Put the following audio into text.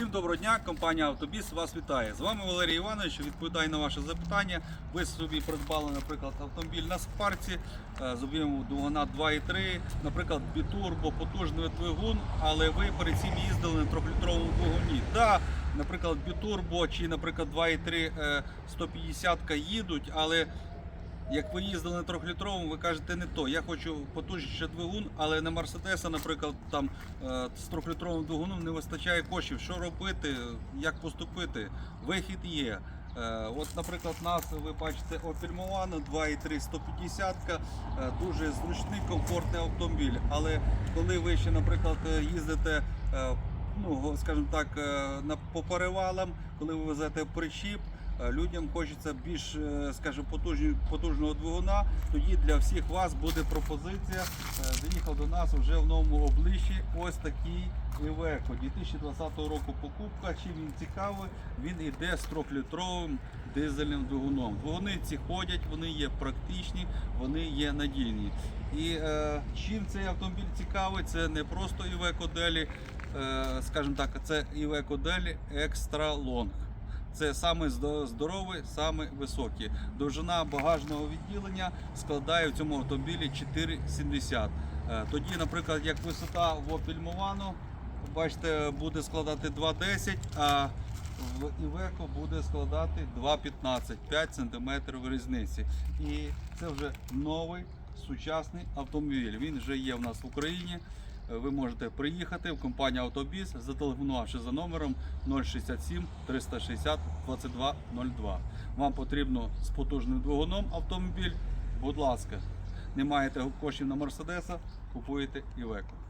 Всім доброго дня, компанія Автобіс вас вітає. З вами Валерій Іванович. Відповідаю на ваше запитання. Ви собі придбали, наприклад, автомобіль на спарці е, з об'ємом двигуна 2,3, наприклад, бітурбо, потужний двигун, але ви перед цим їздили на 3-літровому двигуні. Да, наприклад, бітурбо чи, наприклад, 2,3 е, 150 їдуть, але як ви їздили на трьохлітровому, ви кажете не то. Я хочу потужніше двигун, але на Мерседеса, наприклад, там е, з трьохлітровим двигуном не вистачає коштів. Що робити, як поступити? Вихід є. Е, От, наприклад, нас ви бачите Opel Movano 2.3 150 е, дуже зручний, комфортний автомобіль. Але коли ви ще, наприклад, їздите, е, ну скажімо так, по перевалам, коли ви везете причіп. Е, Людям хочеться більш, е, скажімо, потужного двигуна. Тоді для всіх вас буде пропозиція. Е, Заїхав до нас вже в новому обличчі ось такий Iveco 2020 року покупка. Чим він цікавий, він іде з 3-літровим дизельним двигуном. Двигуни ці ходять, вони є практичні, вони є надійні. І е, чим цей автомобіль цікавий, це не просто Iveco Daily, е, скажімо так, це Iveco Daily Extra Long. Це саме здо- здоровий, саме високий. Довжина багажного відділення складає в цьому автомобілі 4,70. Е, Тоді, наприклад, як висота в Opel Movano, бачите, буде складати 2,10, а в Iveco буде складати 2,15, 5 см різниці. І це вже новий сучасний автомобіль. Він вже є в нас в Україні. Е, Ви можете приїхати в компанію Автобіс, зателефонувавши за номером 067 360 2202. Вам потрібно з потужним двигуном автомобіль. Будь ласка, не маєте коштів на Мерседеса, купуєте Iveco.